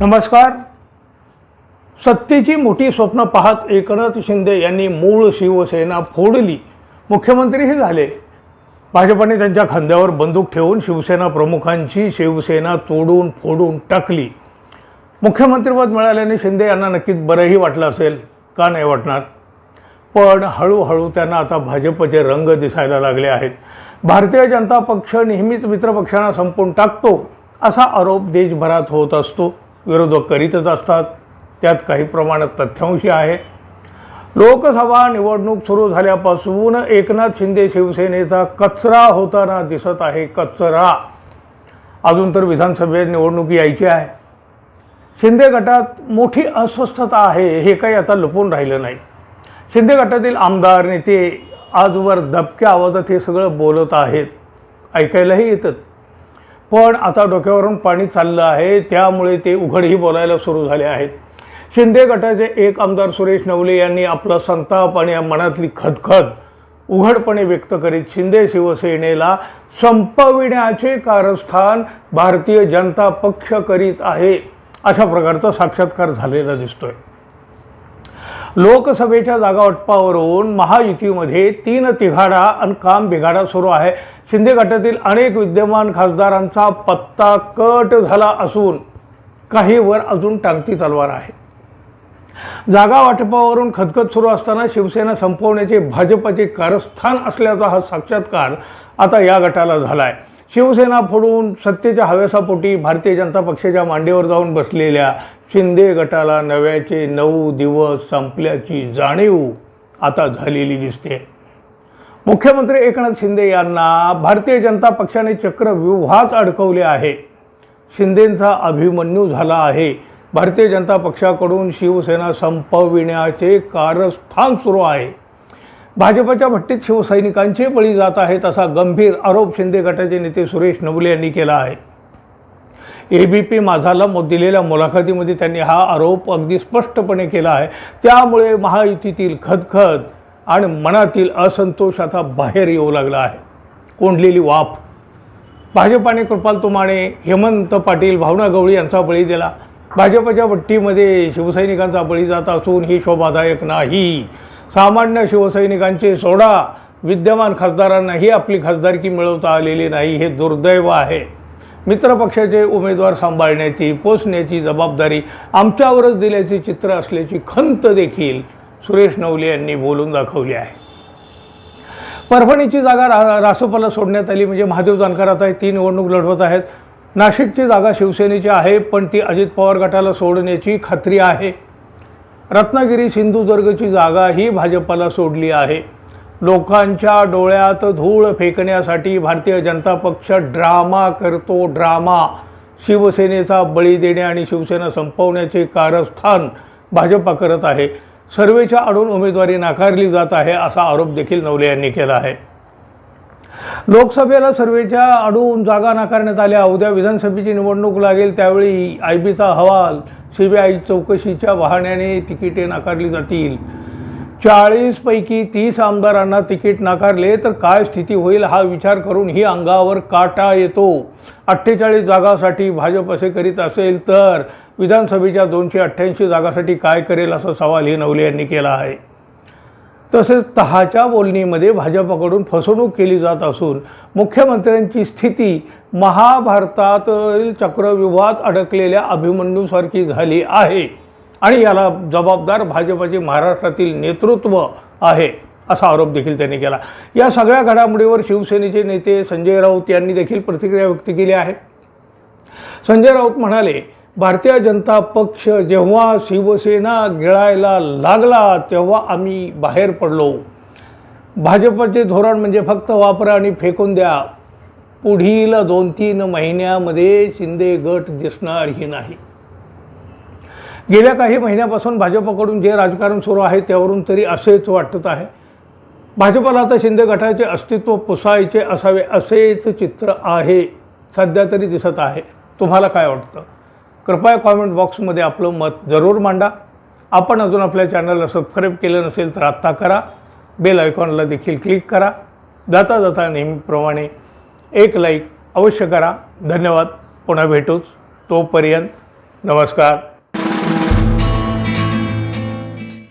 नमस्कार. सत्तेची मोठी स्वप्न पाहत एकनाथ शिंदे यांनी मूळ शिवसेना फोडली. मुख्यमंत्रीही झाले. भाजपाने त्यांच्या खांद्यावर बंदूक ठेवून शिवसेना प्रमुखांची शिवसेना तोडून फोडून टाकली. मुख्यमंत्रीपद मिळाल्याने शिंदे यांना नक्कीच बरंही वाटलं असेल का नाही वाटणार? पण हळूहळू त्यांना आता भाजपचे रंग दिसायला लागले आहेत. भारतीय जनता पक्ष नेहमीच मित्रपक्षांना संपून टाकतो असा आरोप देशभरात होत असतो. विरोधक करीतच असतात. त्यात काही प्रमाणात तथ्यांशी आहे. लोकसभा निवडणूक सुरू झाल्यापासून एकनाथ शिंदे शिवसेनेचा कचरा होताना दिसत आहे. कचरा. अजून तर विधानसभेत निवडणूक यायची आहे. शिंदे गटात मोठी अस्वस्थता आहे हे काही आता लपून राहिलं नाही. शिंदे गटातील आमदार नेते आजवर दबक्या आवाजात हे सगळं बोलत आहेत. ऐकायलाही येतं. पण आता डोक्यावरून पाणी चाललं आहे त्यामुळे ते उघडही बोलायला सुरू झाले आहेत. शिंदे गटाचे एक आमदार सुरेश नवले यांनी आपला संताप आणि मनातली खदखद उघडपणे व्यक्त करीत शिंदे शिवसेनेला संपविण्याचे कारस्थान भारतीय जनता पक्ष करीत आहे अशा प्रकारचा साक्षात्कार झालेला दिसतोय. लोकसभेच्या जागा वाटपावरून महायुतीमध्ये तीन तिघाडा आणि काम बिघाडा सुरू आहे. शिंदे गटातील अनेक विद्यमान खासदारांचा पत्ता कट झाला असून काहीवर अजून टांगती तलवार आहे. जागा वाटपावरून खतखत सुरू असताना शिवसेना संपवण्याचे भाजपचे कारस्थान असल्याचा हा साक्षात्कार आता या गटाला झाला आहे शिवसेना फोडून सत्तेच्या हव्यासापोटी भारतीय जनता पक्षाच्या मांडीवर जाऊन बसलेल्या शिंदे गटाला नव्याचे नऊ दिवस संपल्याची जाणीव आता झालेली दिसते. मुख्यमंत्री एकनाथ शिंदे यांना भारतीय जनता पक्षाने चक्रव्यूहात अडकवले आहे. शिंदेंचा अभिमन्यू झाला आहे. भारतीय जनता पक्षाकडून शिवसेना संपविण्याचे कारस्थान सुरू आहे. भाजपच्या भट्टीत शिवसैनिकांचे बळी जात आहेत असा गंभीर आरोप शिंदे गटाचे नेते सुरेश नवले यांनी केला आहे. ए बी पी माझाला दिलेल्या मुलाखतीमध्ये त्यांनी हा आरोप अगदी स्पष्टपणे केला आहे. त्यामुळे महायुतीतील खदखद आणि मनातील असंतोष आता बाहेर येऊ लागला आहे. कोंडलेली वाफ. भाजपाने कृपाल तुमाणे हेमंत पाटील भावना गवळी यांचा बळी दिला. भाजपच्या भट्टीमध्ये शिवसैनिकांचा बळी जात असून ही शोभादायक नाही. सामान्य शिवसैनिकांचे सोडा. विद्यमान खासदारांनाही आपली खासदारकी मिळवता आलेली नाही हे दुर्दैव आहे. मित्रपक्षाचे उमेदवार सांभाळण्याची पोचण्याची जबाबदारी आमच्यावरच दिल्याचे चित्र असल्याची खंत देखील सुरेश नवले यांनी बोलून दाखवली आहे. परभणीची जागा रा रासोपाला सोडण्यात आली म्हणजे महादेव जानकर आता ती निवडणूक लढवत आहेत. नाशिकची जागा शिवसेनेची आहे पण ती अजित पवार गटाला सोडण्याची खात्री आहे. रत्नागिरी सिंधुदुर्गची जागा ही भाजपाला सोडली आहे. लोकांच्या डोळ्यात धूळ फेकण्यासाठी भारतीय जनता पक्ष ड्रामा करतो ड्रामा. शिवसेनेचा बळी देणे आणि शिवसेना संपवण्याचे कारस्थान भाजपा करत आहे. सर्वेच्या आडून उमेदवारी नाकारली जात आहे असा आरोप देखील नवले यांनी केला आहे. लोकसभेला सर्वेच्या आडून जागा नाकारण्यात आल्या. उद्या विधानसभेची निवडणूक लागेल त्यावेळी आय बीचा अहवाल सी बी आय चौकशीच्या वाहण्याने तिकिटे नाकारली जातील. चाळीसपैकी तीस आमदारांना तिकीट नाकारले तर काय स्थिती होईल हा विचार करून ही अंगावर काटा येतो. अठ्ठेचाळीस जागासाठी भाजप असे करीत असेल तर विधानसभेच्या दोनशे अठ्ठ्याऐंशी जागासाठी काय करेल असा सवाल हे नवले यांनी केला आहे. तसेच तहाच्या बोलणीमध्ये भाजपाकडून फसवणूक केली जात असून मुख्यमंत्र्यांची स्थिती महाभारतातील चक्रव्यूहात अडकलेल्या अभिमन्यूसारखी झाली आहे आणि याला जबाबदार भाजपचे महाराष्ट्रातील नेतृत्व आहे असा आरोप देखील त्यांनी केला. या सगळ्या घडामोडीवर शिवसेनेचे नेते संजय राऊत यांनी देखील प्रतिक्रिया व्यक्त केली आहे. संजय राऊत म्हणाले भारतीय जनता पक्ष जेव्हा शिवसेना गिळायला लागला तेव्हा आम्ही बाहेर पडलो. भाजपचे धोरण म्हणजे फक्त वापरा आणि फेकून द्या. पुढील दोन तीन महिन्यामध्ये शिंदे गट दिसणारही नाही. गेल्या काही महिन्यापासून भाजपकडून जे राजकारण सुरू आहे त्यावरून तरी असेच वाटत आहे. भाजपला आता शिंदे गटाचे अस्तित्व पुसायचे असावे असेच चित्र आहे सध्या तरी दिसत आहे. तुम्हाला काय वाटतं? कृपया कॉमेंट बॉक्समध्ये आपलं मत जरूर मांडा. आपण अजून आपल्या चॅनलला सबस्क्राईब केलं नसेल तर आत्ता करा. बेल आयकॉनला देखील क्लिक करा. जाता जाता नेहमीप्रमाणे एक लाईक अवश्य करा. धन्यवाद. पुन्हा भेटूच. तोपर्यंत नमस्कार.